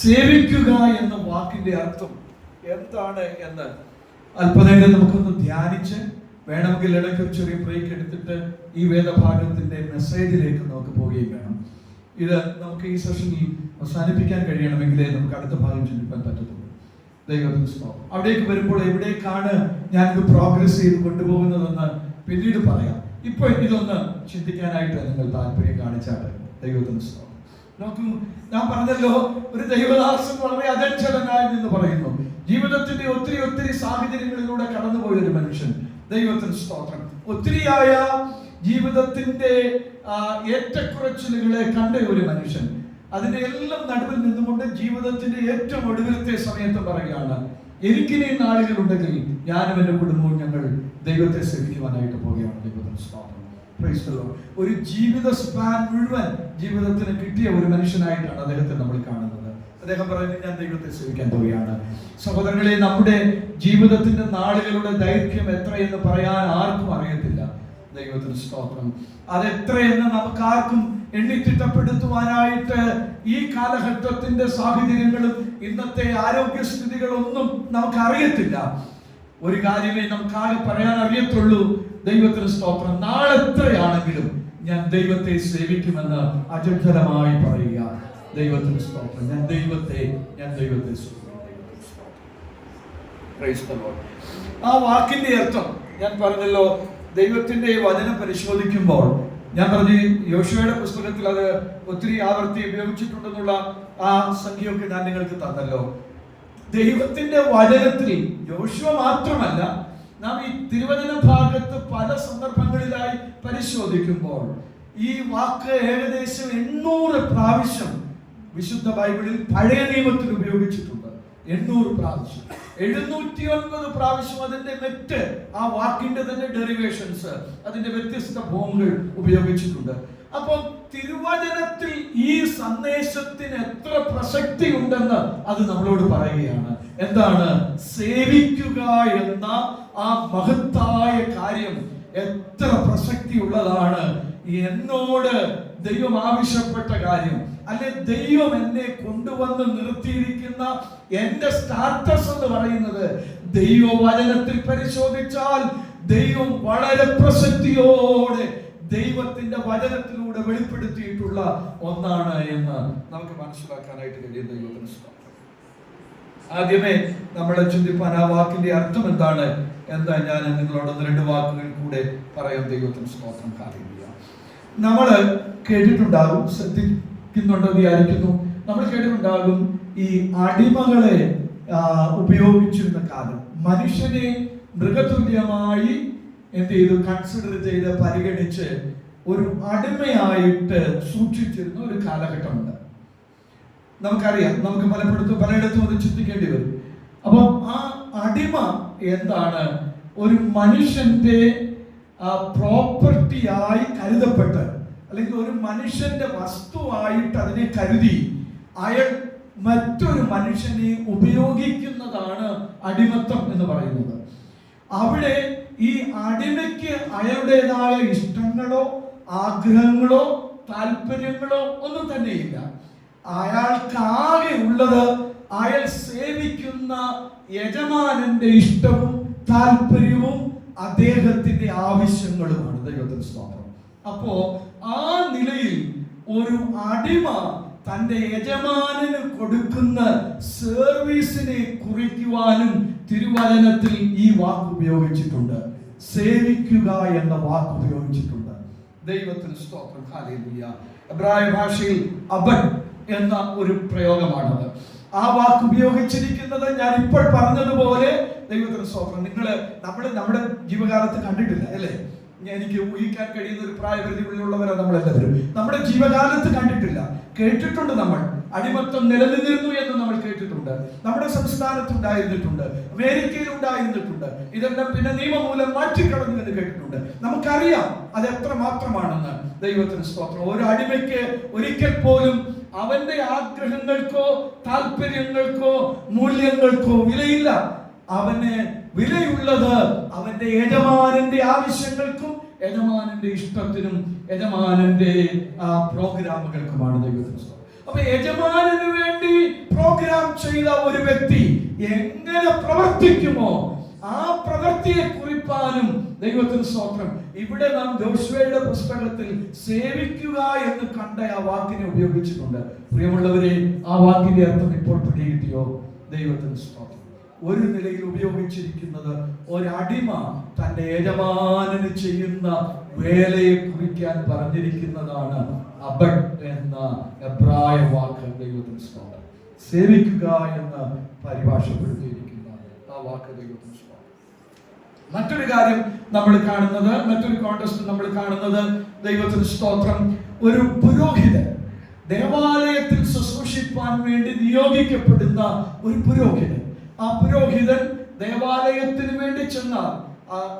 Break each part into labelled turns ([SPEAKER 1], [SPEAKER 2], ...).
[SPEAKER 1] സേവിക്കുക എന്ന വാക്കിന്റെ അർത്ഥം എന്താണ് എന്ന് അല്പനേരം നമുക്കൊന്ന് ധ്യാനിച്ച് വേണമെങ്കിൽ ഇടയ്ക്ക് ചെറിയ ബ്രേക്ക് എടുത്തിട്ട് ഈ വേദഭാഗത്തിന്റെ മെസ്സേജിലേക്ക് നമുക്ക് പോവുകയും വേണം. ഇത് നമുക്ക് ഈ സെഷനിൽ അവസാനിപ്പിക്കാൻ കഴിയണമെങ്കിലേ നമുക്ക് അടുത്ത ഭാഗം ചിന്തിക്കാൻ പറ്റത്തുള്ളൂ. അവിടേക്ക് വരുമ്പോൾ എവിടേക്കാണ് ഞാൻ ഇത് പ്രോഗ്രസ് ചെയ്ത് കൊണ്ടുപോകുന്നതെന്ന് പിന്നീട് പറയാം. ഇപ്പൊ ഇതൊന്ന് ചിന്തിക്കാനായിട്ട് നിങ്ങൾ താല്പര്യം കാണിച്ചാട്ടെ ദൈവത്തിന് സ്തോത്രം. നോക്കൂ ഞാൻ പറഞ്ഞല്ലോ ഒരു ദൈവദാസൻ വളരെ എന്ന് പറയുന്നു. ജീവിതത്തിന്റെ ഒത്തിരി ഒത്തിരി സാഹചര്യങ്ങളിലൂടെ കടന്നുപോയ ഒരു മനുഷ്യൻ ദൈവത്തിന് സ്തോത്രം. ഒത്തിരിയായ ജീവിതത്തിന്റെ ഏറ്റക്കുറച്ചിലുകളെ കണ്ട ഒരു മനുഷ്യൻ അതിന്റെ എല്ലാം നടുവിൽ നിന്നുകൊണ്ട് ജീവിതത്തിന്റെ ഏറ്റവും ഒടുവിലത്തെ സമയത്ത് പറയുകയാണ് എനിക്കിനി നാളുകളുണ്ടെങ്കിൽ ഞാനും എന്റെ കുടുംബവും ഞങ്ങൾ ദൈവത്തെ സേവിക്കുവാനായിട്ട് പോവുകയാണ് ദൈവത്തിന് സ്തോത്രം Praise the Lord. ഒരു ജീവിത സ്പാൻ മുഴുവൻ ജീവിതത്തിന് കിട്ടിയ ഒരു മനുഷ്യനായിട്ടാണ് അദ്ദേഹത്തെ നമ്മൾ കാണുന്നത്. അദ്ദേഹം പറയുന്നത് ഞാൻ ദൈവത്തെ സേവിക്കാൻ പോവുകയാണ്. സഹോദരങ്ങളെ നമ്മുടെ ജീവിതത്തിന്റെ നാളുകളുടെ ദൈർഘ്യം എത്രയെന്ന് പറയാൻ ആർക്കും അറിയത്തില്ല. ദൈവത്തിന് സ്തോത്രം. അതെത്രയെന്ന് നമുക്ക് ആർക്കും എണ്ണിത്തിട്ടപ്പെടുത്തുവാനായിട്ട് ഈ കാലഘട്ടത്തിന്റെ സാഹചര്യങ്ങളും ഇന്നത്തെ ആരോഗ്യസ്ഥിതികളൊന്നും നമുക്ക് അറിയത്തില്ല ഒരു കാര്യമേ നമുക്ക് ആകെ പറയാൻ അറിയത്തുള്ളൂ ദൈവത്തിന് സ്തോത്രം. നാളെ എത്രയാണെങ്കിലും ഞാൻ ദൈവത്തെ സേവിക്കുമെന്ന് അജഠരമായി പറയുക. ദൈവത്തിന് സ്തോത്രം. ഞാൻ ദൈവത്തെ ഞാൻ ദൈവത്തെ. ആ വാക്കിന്റെ അർത്ഥം ഞാൻ പറഞ്ഞല്ലോ. ദൈവത്തിന്റെ വചനം പരിശോധിക്കുമ്പോൾ ഞാൻ പറഞ്ഞു യോശുവയുടെ പുസ്തകത്തിൽ അത് ഒത്തിരി ആവർത്തി ഉപയോഗിച്ചിട്ടുണ്ടെന്നുള്ള ആ സംഖ്യയൊക്കെ ഞാൻ നിങ്ങൾക്ക് തന്നല്ലോ. ദൈവത്തിന്റെ വചനത്തിൽ യോശുവ മാത്രമല്ല നാം ഈ തിരുവചന ഭാഗത്ത് പല സന്ദർഭങ്ങളിലായി പരിശോധിക്കുമ്പോൾ ഈ വാക്ക് ഏകദേശം എണ്ണൂറ് പ്രാവശ്യം വിശുദ്ധ ബൈബിളിൽ പഴയ നിയമത്തിൽ ഉപയോഗിച്ചിട്ടുണ്ട്. എണ്ണൂറ് പ്രാവശ്യം. എഴുന്നൂറ്റി ഒൻപത് പ്രാവശ്യം അതിന്റെ മെറ്റ് ആ വാക്കിന്റെ തന്നെ ഡെറിവേഷൻസ് അതിന്റെ വ്യത്യസ്ത ഫോമുകൾ ഉപയോഗിച്ചിട്ടുണ്ട്. അപ്പം തിരുവചനത്തിൽ ഈ സന്ദേശത്തിന് എത്ര പ്രസക്തി ഉണ്ടെന്ന് അത് നമ്മളോട് പറയുകയാണ്. എന്താണ്? സേവിക്കുക എന്ന ആ മഹത്തായ കാര്യം എത്ര പ്രസക്തി ഉള്ളതാണ് എന്നോട് ദൈവം ആവശ്യപ്പെട്ട കാര്യം അല്ലെ ദൈവം എന്നെ കൊണ്ടുവന്ന് നിർത്തിയിരിക്കുന്ന എന്റെ സ്റ്റാറ്റസ് എന്ന് പറയുന്നത് ദൈവവചനത്തിൽ പരിശോധിച്ചാൽ ദൈവം വളരെ പ്രസക്തിയോടെ ദൈവത്തിന്റെ വചനത്തിലൂടെ വെളിപ്പെടുത്തിയിട്ടുള്ള ഒന്നാണ് എന്ന് നമുക്ക് മനസ്സിലാക്കാനായിട്ട് കഴിയും ദൈവത്തിന് ആദ്യമേ നമ്മളെ ചിന്തിപ്പാൻ ആ വാക്കിന്റെ അർത്ഥം എന്താണ്? എന്താ ഞാൻ നിങ്ങളോട് ഒന്ന് രണ്ട് വാക്കുകൾ കൂടെ പറയാം. ദൈവത്തിന് സ്തോത്രം. കാര്യം നമ്മൾ കേട്ടിട്ടുണ്ടാകും ശ്രദ്ധിക്കുന്നുണ്ടോ വിചാരിക്കുന്നു. നമ്മൾ കേട്ടിട്ടുണ്ടാകും ഈ അടിമകളെ ഉപയോഗിച്ചിരുന്ന കാലം. മനുഷ്യനെ മൃഗതുല്യമായി എന്ത് ചെയ്തു? കൺസിഡർ ചെയ്ത് പരിഗണിച്ച് ഒരു അടിമയായിട്ട് സൂക്ഷിച്ചിരുന്ന ഒരു കാലഘട്ടമുണ്ട്. നമുക്കറിയാം. നമുക്ക് പലപ്പോഴത്തും പലയിടത്തും അത് ചിന്തിക്കേണ്ടി വരും. അപ്പം ആ അടിമ എന്താണ്? ഒരു മനുഷ്യന്റെ പ്രോപ്പർട്ടിയായി കരുതപ്പെട്ട് അല്ലെങ്കിൽ ഒരു മനുഷ്യന്റെ വസ്തുവായിട്ട് അതിനെ കരുതി അയാൾ മറ്റൊരു മനുഷ്യനെ ഉപയോഗിക്കുന്നതാണ് അടിമത്തം എന്ന് പറയുന്നത്. അവിടെ ഈ അടിമയ്ക്ക് അയാളുടേതായ ഇഷ്ടങ്ങളോ ആഗ്രഹങ്ങളോ താല്പര്യങ്ങളോ ഒന്നും തന്നെയില്ല. അയാൾക്കാകെ ഉള്ളത് അയാൾ സേവിക്കുന്ന യജമാനന്റെ ഇഷ്ടവും താല്പര്യവും അദ്ദേഹത്തിന്റെ ആവശ്യങ്ങളുമാണ്. ദൈവത്തിന് സ്തോത്രം. അപ്പോ ആ നിലയിൽ ഒരു അടിമ തന്റെ യജമാനന് കൊടുക്കുന്ന സർവീസിനെ കുറിക്കുവാനും തിരുവചനത്തിൽ ഈ വാക്ക് ഉപയോഗിച്ചിട്ടുണ്ട്. സേവിക്കുക എന്ന വാക്ക് ഉപയോഗിച്ചിട്ടുണ്ട്. ദൈവത്തിന് സ്തോത്രം. ഹാലേലൂയ എബ്രായ ഭാഷയിൽ അബൻ എന്ന ഒരു പ്രയോഗമാണത്. ആ വാക്ക് ഉപയോഗിച്ചിരിക്കുന്നത് ഞാൻ ഇപ്പോൾ പറഞ്ഞതുപോലെ ദൈവത്തിന് സ്വപ്നം നിങ്ങൾ നമ്മൾ നമ്മുടെ ജീവകാലത്ത് കണ്ടിട്ടില്ല അല്ലേ? എനിക്ക് ഊഹിക്കാൻ കഴിയുന്ന ഒരു പ്രായപരിധിയുള്ളവരാണ് നമ്മളെല്ലാവരും. നമ്മുടെ ജീവകാലത്ത് കണ്ടിട്ടില്ല. കേട്ടിട്ടുണ്ട് നമ്മൾ. അടിമത്തം നിലനിന്നിരുന്നു എന്ന് നമ്മൾ കേട്ടിട്ടുണ്ട്. നമ്മുടെ സംസ്ഥാനത്ത് ഉണ്ടായിരുന്നിട്ടുണ്ട്. അമേരിക്കയിൽ ഉണ്ടായിരുന്നിട്ടുണ്ട്. ഇതെല്ലാം പിന്നെ നിയമമൂലം മാറ്റിക്കളഞ്ഞു എന്ന് കേട്ടിട്ടുണ്ട്. നമുക്കറിയാം അത് എത്ര മാത്രമാണെന്ന് ദൈവത്തിന് സ്തോത്രം. ഒരു അടിമയ്ക്ക് ഒരിക്കൽ പോലും അവന്റെ ആഗ്രഹങ്ങൾക്കോ താല്പര്യങ്ങൾക്കോ മൂല്യങ്ങൾക്കോ വിലയില്ല അവന് വിലയുള്ളത് അവന്റെ യജമാനന്റെ ആവശ്യങ്ങൾക്കും യജമാനന്റെ ഇഷ്ടത്തിനും യജമാനന്റെ ആ, പ്രോഗ്രാമുകൾക്കുമാണ് സ്തോത്രം. അപ്പൊ യജമാനന് വേണ്ടി പ്രോഗ്രാം ചെയ്ത ഒരു വ്യക്തി എങ്ങനെ പ്രവർത്തിക്കുമോ ആ പ്രവൃത്തിയെ കുറിപ്പാനും ദൈവത്തിന് സ്തോത്രം. ഇവിടെ നാം ജോഷുവയുടെ പുസ്തകത്തിൽ സേവിക്കുക എന്ന് കണ്ട ആ വാക്കിനെ ഉപയോഗിച്ചിട്ടുണ്ട്. പ്രിയമുള്ളവരെ ആ വാക്കിന്റെ അർത്ഥം ഇപ്പോൾ പിടികിട്ടിയോ? ദൈവത്തിന് സ്തോത്രം. ഒരു നിലയിൽ ഉപയോഗിച്ചിരിക്കുന്നത് ഒരടിമ തന്റെ യജമാനന് ചെയ്യുന്ന വേലയെ കുറിക്കാൻ പറഞ്ഞിരിക്കുന്നതാണ് അബഡ് എന്ന എബ്രായ വാക്ക് ദൈവത്തിന് സ്തോത്രം. സേവിക്കുക എന്ന് പരിഭാഷപ്പെടുത്തിയിരിക്കുന്ന ആ വാക്ക് ദൈവത്തിന് സ്തോത്രം. മറ്റൊരു കാര്യം നമ്മൾ കാണുന്നത് മറ്റൊരു കോണ്ടസ്റ്റ് നമ്മൾ കാണുന്നത് ദൈവത്തിന് സ്തോത്രം. ഒരു പുരോഹിതൻ ദേവാലയത്തിൽ ശുശ്രൂഷിപ്പാൻ വേണ്ടി നിയോഗിക്കപ്പെടുന്ന ഒരു പുരോഹിതൻ. ആ പുരോഹിതൻ ദേവാലയത്തിന് വേണ്ടി ചെന്നാൽ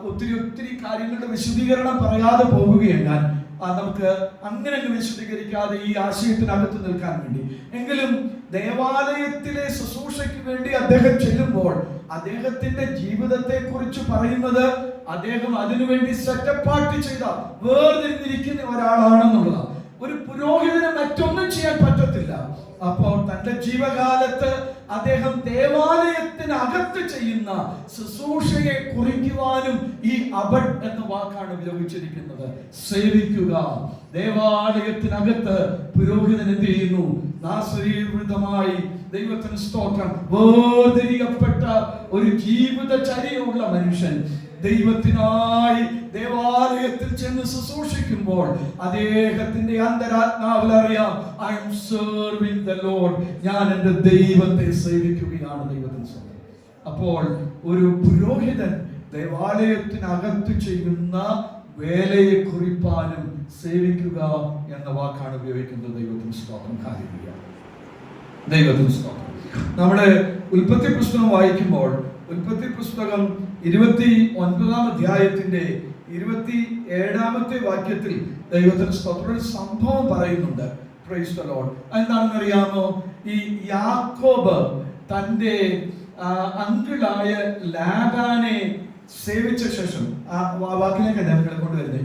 [SPEAKER 1] ഒത്തിരി ഒത്തിരി കാര്യങ്ങളുടെ വിശദീകരണം പറയാതെ പോവുകയാണ് ഞാൻ നമുക്ക് അങ്ങനെ അങ്ങ് വിശദീകരിക്കാതെ ഈ ആശയത്തിനകത്ത് നിൽക്കാൻ വേണ്ടി. എങ്കിലും ദേവാലയത്തിലെ ശുശ്രൂഷയ്ക്ക് വേണ്ടി അദ്ദേഹം ചെല്ലുമ്പോൾ അദ്ദേഹത്തിന്റെ ജീവിതത്തെ കുറിച്ച് പറയുന്നത് അദ്ദേഹം അതിനുവേണ്ടി സെറ്റപ്പാട്ട് ചെയ്ത വേർതിരിഞ്ഞിരിക്കുന്ന ഒരാളാണെന്നുള്ളതാണ് ഒരു പുരോഹിതന് മറ്റൊന്നും ചെയ്യാൻ പറ്റത്തില്ല. അപ്പോൾ തന്റെ ജീവകാലത്ത് അദ്ദേഹം ദേവാലയത്തിനകത്ത് ചെയ്യുന്ന ശുശ്രൂഷയെ കുറിക്കുവാനും ഈ അബഡ് എന്ന വാക്കാണ് ഉപയോഗിച്ചിരിക്കുന്നത്. സേവിക്കുക. ദേവാലയത്തിനകത്ത് പുരോഹിതൻ എന്ത് ചെയ്യുന്നു? നാസരീകൃതമായി ദൈവത്തിന് സ്തോത്രം. വേർതിരിയപ്പെട്ട ഒരു ജീവിത ജീവിതചര്യയുള്ള മനുഷ്യൻ ദൈവത്തിനായി ദേവാലയത്തിൽ ചെന്ന് ശുശ്രൂഷിക്കുമ്പോൾ അദ്ദേഹത്തിന്റെ അന്തരാത്മാവിൽ അറിയാം I am serving the lord ഞാൻ എന്റെ ദൈവത്തെ സേവിക്കുകയാണ് ദൈവത്തിന് അപ്പോൾ ഒരു പുരോഹിതൻ ദേവാലയത്തിനകത്ത് ചെയ്യുന്ന വേലയെ കുറിപ്പാനും സേവിക്കുക എന്ന വാക്കാണ് ഉപയോഗിക്കുന്നത്. ദൈവത്തിന് സ്തോത്രം. കാര്യമില്ല ദൈവത്തിന് സ്തോത്രം. നമ്മുടെ ഉൽപ്പത്തി പുസ്തകം വായിക്കുമ്പോൾ ഉൽപ്പത്തി പുസ്തകം ഇരുപത്തി ഒൻപതാം അധ്യായത്തിന്റെ ഇരുപത്തി ഏഴാമത്തെ വാക്യത്തിൽ ദൈവത്തിന് സ്തോത്രം. സംഭവം പറയുന്നുണ്ട്. എന്താണെന്ന് അറിയാമോ ഈ യാക്കോബ് തന്റെ ആ, അങ്കിളായ ലാബാനെ സേവിച്ച ശേഷം ആ വാക്കിലേക്ക് ഞാൻ കൊണ്ടുവരുന്നത്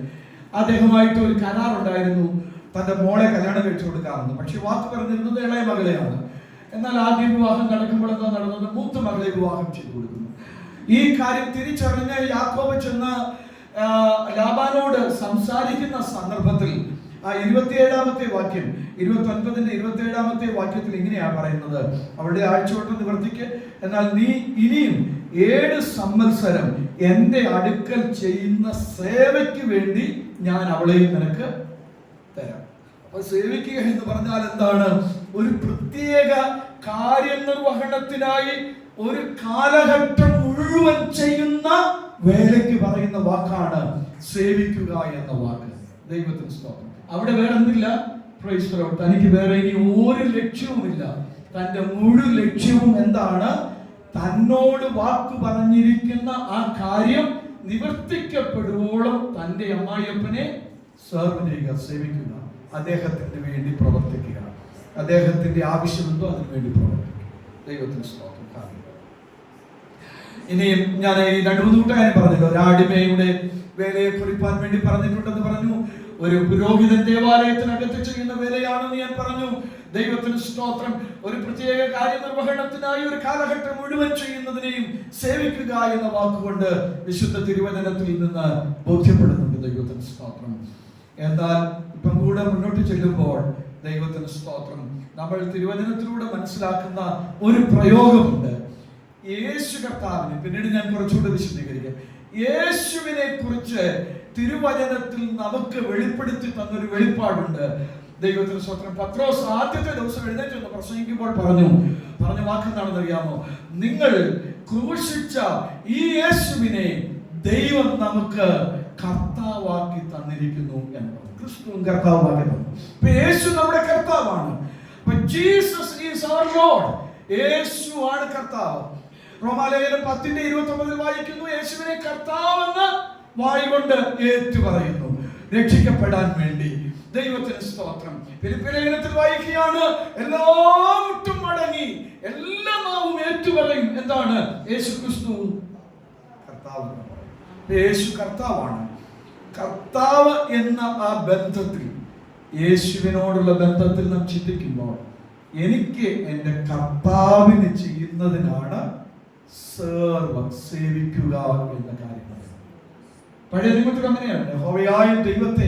[SPEAKER 1] അദ്ദേഹമായിട്ട് ഒരു കരാറുണ്ടായിരുന്നു തന്റെ മോളെ കല്യാണം കഴിച്ചു കൊടുക്കാമെന്ന്. പക്ഷെ വാക്ക് പറഞ്ഞിരുന്നത് ഇളയ മകളെയാണ്. എന്നാൽ ആദ്യ വിവാഹം നടക്കുമ്പോൾ എന്താ നടന്നത്? മൂത്ത മകളെ വിവാഹം ചെയ്തു കൊടുക്കുന്നു. ഈ കാര്യം തിരിച്ചറിഞ്ഞ് യാക്കോബ് ചെന്ന് ലാബാനോട് സംസാരിക്കുന്ന സന്ദർഭത്തിൽ ആ ഇരുപത്തിയേഴാമത്തെ വാക്യം ഇരുപത്തി ഒൻപതിന്റെ ഇരുപത്തി ഏഴാമത്തെ വാക്യത്തിൽ ഇങ്ങനെയാണ് പറയുന്നത്. അവളുടെ ആഴ്ചവട്ടം നിവർത്തിക്ക്. എന്നാൽ നീ ഇനിയും ഏഴ് സംവത്സരം എന്റെ അടുക്കൽ ചെയ്യുന്ന സേവയ്ക്ക് വേണ്ടി ഞാൻ അവളെയും നിനക്ക് തരാം. അപ്പൊ സേവിക്കുക എന്ന് പറഞ്ഞാൽ എന്താണ്? ഒരു പ്രത്യേക കാര്യനിർവഹണത്തിനായി ഒരു കാലഘട്ടം മുഴുവൻ ചെയ്യുന്ന വേലയ്ക്ക് പറയുന്ന വാക്കാണ് സേവിക്കുക എന്ന വാക്ക്. ദൈവത്തിന് സ്തോത്രം. അവിടെ വേറെ എന്തില്ല തനിക്ക് വേറെ ഇനി ഒരു ലക്ഷ്യവുമില്ല. തന്റെ മുഴു ലക്ഷ്യവും എന്താണ്? തന്നോട് വാക്ക് പറഞ്ഞിരിക്കുന്ന ആ കാര്യം നിവർത്തിക്കപ്പെടുവോളം തന്റെ അമ്മായിയപ്പനെ സെർവ് സേവിക്കുക അദ്ദേഹത്തിന് വേണ്ടി പ്രവർത്തിക്കുക അദ്ദേഹത്തിന്റെ ആവശ്യമെന്തോ അതിനു വേണ്ടി പ്രവർത്തിക്കുക ദൈവത്തിന് സ്തോത്രം. ഇനിയും ഞാൻ ഈ രണ്ടു മൂന്ന് കൂട്ടുകാരൻ പറഞ്ഞല്ലോ ഒരാടിമയുടെ വേലയെ കുറിപ്പാൻ വേണ്ടി പറഞ്ഞിട്ടുണ്ടെന്ന് പറഞ്ഞു. ഒരു പുരോഹിതൻ ദേവാലയത്തിനകത്ത് ചെയ്യുന്ന വേലയാണെന്ന് ഞാൻ പറഞ്ഞു. ദൈവത്തിന് സ്തോത്രം. ഒരു പ്രത്യേക കാര്യനിർവഹണത്തിനായി ഒരു കാലഘട്ടം മുഴുവൻ ചെയ്യുന്നതിനെയും സേവിക്കുക എന്ന വാക്കുകൊണ്ട് വിശുദ്ധ തിരുവചനത്തിൽ നിന്ന് ബോധ്യപ്പെടുന്നുണ്ട് ദൈവത്തിന് സ്തോത്രം. എന്നാൽ ഇപ്പം കൂടെ മുന്നോട്ട് ചെല്ലുമ്പോൾ ദൈവത്തിന് സ്തോത്രം. നമ്മൾ തിരുവചനത്തിലൂടെ മനസ്സിലാക്കുന്ന ഒരു പ്രയോഗമുണ്ട്. യേശു കർത്താവിനെ പിന്നീട് ഞാൻ കുറച്ചുകൂടെ വിശദീകരിക്കാം. യേശുവിനെ കുറിച്ച് തിരുവചനത്തിൽ നമുക്ക് വെളിപ്പെടുത്തി തന്നൊരു വെളിപ്പാടുണ്ട്. ദൈവത്തിന് സ്വത്രം പത്രോസ് ആദ്യത്തെ ദിവസം എഴുന്നേറ്റ് വന്ന് പ്രസംഗിക്കുമ്പോൾ പറഞ്ഞു പറഞ്ഞ വാക്കെന്താണെന്ന് അറിയാമോ? നിങ്ങൾ ക്രൂശിച്ച ഈ യേശുവിനെ ദൈവം നമുക്ക് കർത്താവാക്കി തന്നിരിക്കുന്നു എന്ന് ക്രിസ്തുവും കർത്താവാക്കി തന്നു. യേശു നമ്മുടെ കർത്താവാണ്. Jesus is our lord Yeshu ആണ് കർത്താവ്. റോമാലേഖനം പത്തിന്റെ ഇരുപത്തി ഒമ്പതിൽ വായിക്കുന്നു യേശുവിനെ കർത്താവെന്ന് വായി കൊണ്ട് ഏറ്റു പറയുന്നു രക്ഷിക്കപ്പെടാൻ വേണ്ടി ദൈവത്തിന് സ്തോത്രം. ഫിലിപ്പിലേഖനത്തിൽ വായിക്കുകയാണ് എല്ലാ മടങ്ങി എല്ലാ നാവും ഏറ്റുപറയും. എന്താണ്? യേശു ക്രിസ്തു. കർത്താവ് യേശു കർത്താവാണ്. കർത്താവ് എന്ന ആ ബന്ധത്തിൽ യേശുവിനോടുള്ള ബന്ധത്തിൽ നാം ചിന്തിക്കുമ്പോൾ എനിക്ക് എന്റെ കർത്താവിന് ചെയ്യുന്നതിനാണ് സേർവ സേവിക്കുക എന്ന കാര്യം പഴയ നിയമത്തിൽ അങ്ങനെയാണ്. ഹോവയായ ദൈവത്തെ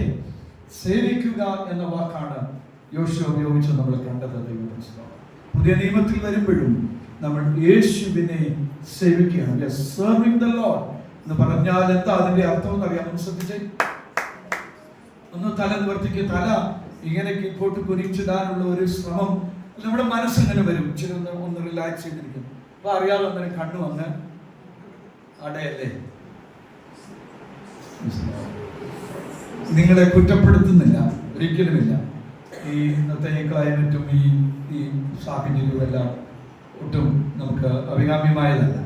[SPEAKER 1] സേവിക്കുക എന്ന വാക്കാണ് യോശു ഉപയോഗിച്ച് നമ്മൾ കണ്ടത് പുതിയ നിയമത്തിൽ വരുമ്പോഴും നമ്മൾ യേശുവിനെ സേവിക്കുകയാണ്. സെർവിംഗ് ദ ലോഡ് എന്ന് പറഞ്ഞാൽ എന്താ അതിന്റെ അർത്ഥം എന്ന് ഒന്ന് ശ്രദ്ധിച്ചേ. ഒന്ന് തല നിവർത്തിക്ക് തല ഇങ്ങനെ ഇങ്ങോട്ട് കുരിച്ചിടാനുള്ള ഒരു ശ്രമം നമ്മുടെ മനസ്സിങ്ങനെ വരും. ഇച്ചിരി ഒന്ന് ഒന്ന് റിലാക്സ് ചെയ്തിരിക്കും. അപ്പൊ അറിയാതെ അന്നേരം കണ്ണു വന്ന് അടയല്ലേ? നിങ്ങളെ കുറ്റപ്പെടുത്തുന്നില്ല ഒരിക്കലുമില്ല. ഈ ഇന്നത്തെ ഈ ക്ലൈമറ്റും ഈ ഈ സാഹചര്യവും എല്ലാം ഒട്ടും നമുക്ക് അഭികാമ്യമായതല്ല.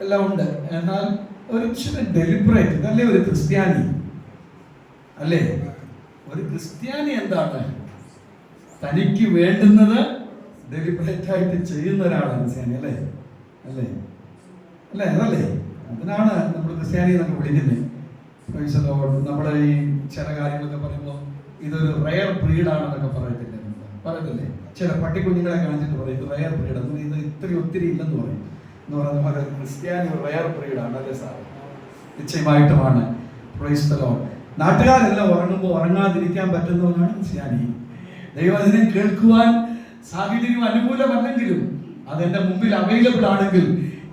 [SPEAKER 1] എല്ലാം ഉണ്ട്. എന്നാൽ ഒരു ഇച്ചിരി ഡെലിബറേറ്റ് അല്ലേ ഒരു ക്രിസ്ത്യാനി. അല്ലേ? ഒരു ക്രിസ്ത്യാനി എന്താണ്? തനിക്ക് വേണ്ടുന്നത് ഡെലിബറേറ്റ് ആയിട്ട് ചെയ്യുന്ന ഒരാളാണ് ക്രിസ്ത്യാനി അല്ലേ? അല്ലേ? അല്ലേ? അതല്ലേ? അതിനാണ് നമ്മൾ ക്രിസ്ത്യാനി എന്നൊക്കെ വിളിക്കുന്നത്. നമ്മുടെ ഈ ചില കാര്യങ്ങളൊക്കെ പറയുമ്പോൾ ഇതൊരു റയർ ബ്രീഡാണെന്നൊക്കെ പറയത്തില്ലേ? പറയത്തില്ലേ? ചില പട്ടിക്കുഞ്ഞുങ്ങളെ കാണിച്ചിട്ട് പറയും ഇത് റയർ ബ്രീഡ് അത് ഇത് ഇത്രയും ഒത്തിരി ഇല്ലെന്ന് പറയും. എന്ന് പറയുന്ന പോലെ ക്രിസ്ത്യാനി റയർ ബ്രീഡാണ് അല്ലേ സാർ? നിശ്ചയമായിട്ടുമാണ്. പ്രൈസ് നാട്ടുകാരെല്ലാം ഉറങ്ങുമ്പോൾ ഉറങ്ങാതിരിക്കാൻ പറ്റുന്നവനാണ് ക്രിസ്ത്യാനി. ദൈവത്തിനെ കേൾക്കുവാൻ സാഹചര്യം അനുകൂലമല്ലെങ്കിലും അതെന്റെ മുമ്പിൽ അവൈലബിൾ ആണെങ്കിൽ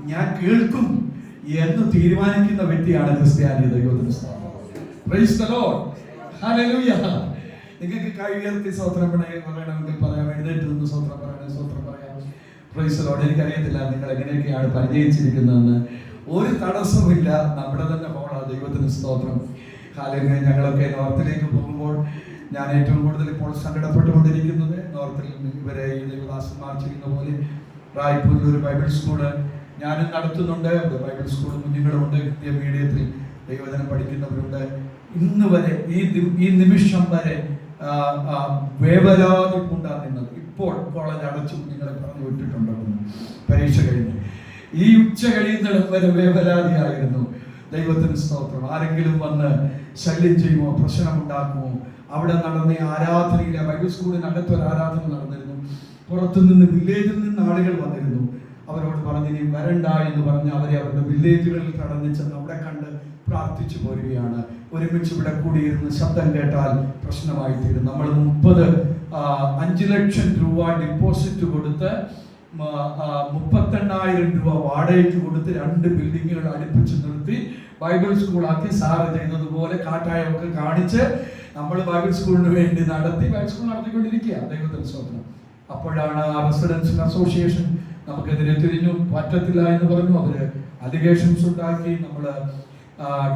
[SPEAKER 1] ഞാൻ കേൾക്കും. എന്ന് തീരുമാനിക്കുന്ന വ്യക്തിയാണ് ക്രിസ്ത്യാനി ദൈവത്തിന് നിങ്ങൾക്ക് കൈ ഉയർത്തി സ്വത്രം പറയണമെങ്കിൽ പറയാം. എഴുന്നേറ്റ് നിന്ന് സ്വത്രം പറയണം സ്വത്രം പറയാം. എനിക്കറിയത്തില്ല നിങ്ങൾ എങ്ങനെയൊക്കെയാണ് പരിചയിച്ചിരിക്കുന്നതെന്ന്. ഒരു തടസ്സമില്ല നമ്മുടെ തന്നെ പോകണം ദൈവത്തിന് സ്തോത്രം. കാലങ്ങൾ ഞങ്ങളൊക്കെ നോർത്തിലേക്ക് പോകുമ്പോൾ ഞാൻ ഏറ്റവും കൂടുതൽ ഇപ്പോൾ സങ്കടപ്പെട്ടുകൊണ്ടിരിക്കുന്നത് നോർത്തിൽ ഇവരെ ദൈവദാസന്മാർ ചെയ്യുന്ന പോലെ റായ്പൂരിൽ ഒരു ബൈബിൾ സ്കൂൾ ഞാനും നടത്തുന്നുണ്ട്. ബൈബിൾ സ്കൂൾ കുഞ്ഞുങ്ങളുണ്ട് ഇന്ത്യ മീഡിയത്തിൽ ദൈവജനം പഠിക്കുന്നവരുണ്ട്. ഇന്ന് വരെ ഈ ഈ നിമിഷം വരെ വേവലാതി ഇപ്പോൾ കോളേജ് അടച്ചു കുഞ്ഞുങ്ങളെ പറഞ്ഞു വിട്ടിട്ടുണ്ട്. അവിടുന്ന്. പരീക്ഷ കഴിഞ്ഞ്. ഈ ഉച്ച കഴിയുന്നിടം വരെ വേവലാതിയായിരുന്നു. ദൈവത്തിന് സ്തോത്രം. ആരെങ്കിലും വന്ന് ശല്യം ചെയ്യുമോ പ്രശ്നമുണ്ടാക്കുമോ? അവിടെ നടന്ന ആരാധനയിലെ ബൈബിൾ സ്കൂളിനകത്ത് ഒരു ആരാധന നടന്നിരുന്നു. പുറത്തുനിന്ന് വില്ലേജിൽ നിന്ന് ആളുകൾ വന്നിരുന്നു. അവരോട് പറഞ്ഞ് ഇനി വരണ്ട എന്ന് പറഞ്ഞ് അവരെ അവരുടെ വില്ലേജുകളിൽ കടന്നു ചെന്ന് അവിടെ കണ്ട് പ്രാർത്ഥിച്ചു പോരുകയാണ്. ഒരുമിച്ച് ഇവിടെ കൂടിയിരുന്ന് ശബ്ദം കേട്ടാൽ പ്രശ്നമായി തീരും നമ്മൾ മുപ്പത് അഞ്ച് ലക്ഷം രൂപ ഡിപ്പോസിറ്റ് കൊടുത്ത് മുപ്പത്തെണ്ണായിരം രൂപ വാടകയ്ക്ക് കൊടുത്ത് രണ്ട് ബിൽഡിങ്ങുകൾ അടുപ്പിച്ച് നിർത്തി ബൈബിൾ സ്കൂളാക്കി സാറ് ചെയ്തതുപോലെ കാട്ടായമൊക്കെ കാണിച്ച് നമ്മൾ ബൈബിൾ സ്കൂളിന് വേണ്ടി നടത്തി ബൈബിൾ സ്കൂൾ നടത്തിക്കൊണ്ടിരിക്കുക ദൈവത്തിന് സ്വന്തം അപ്പോഴാണ് റെസിഡൻഷ്യൽ അസോസിയേഷൻ നമുക്കെതിരെ തിരിഞ്ഞു പറ്റത്തില്ല എന്ന് പറഞ്ഞു. അവർ അലിഗേഷൻസ് ഉണ്ടാക്കി. നമ്മൾ